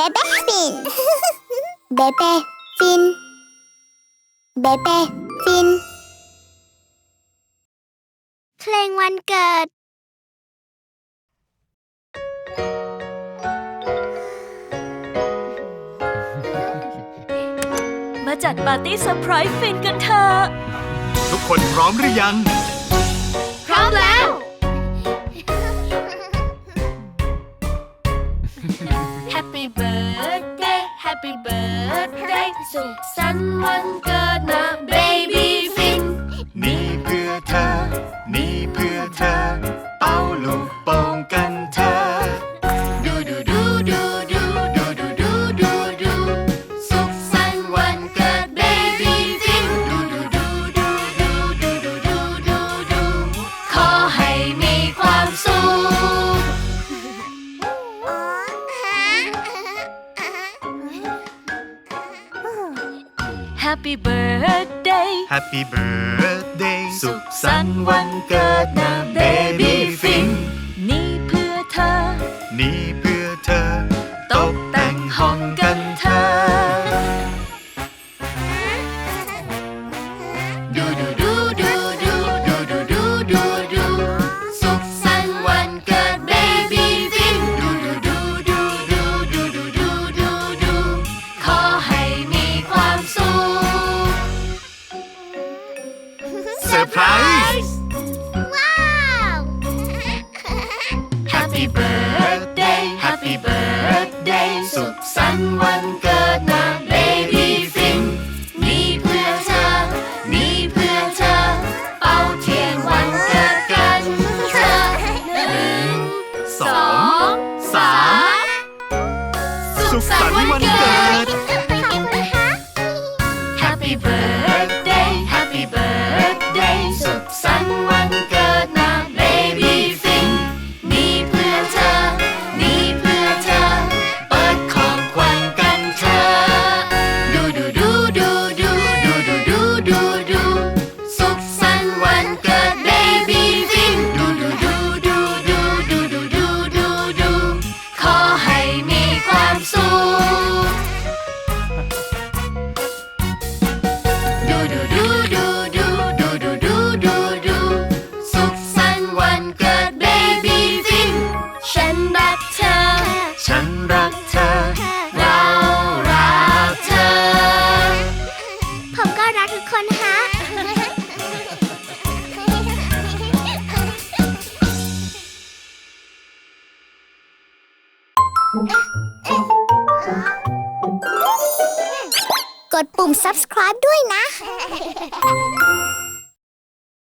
เบเบ้ฟิน เบเบ้ฟิน เบเบ้ฟิน เพลงวันเกิด มาจัดปาร์ตี้เซอร์ไพรส์ฟินกันเถอะ ทุกคนพร้อมหรือยัง Happy birthday Happy birthday สุขสันต์วันเกิดนะ baby ฟิ Happy birthday Happy birthday สุขสันต์วันเกิดนะ baby ฟิน ไพรส์ ว้าว Happy birthday Happy birthday สุขสันต์วันเกิดนะ baby ฟินนี่เพื่อเธอนี่เพื่อเธอ เป่าเทียนวันเกิดกันเธอหนึ่งสองสามสุขสันต์วันเกิด Happy birthday กดปุ่ม subscribe ด้วยนะ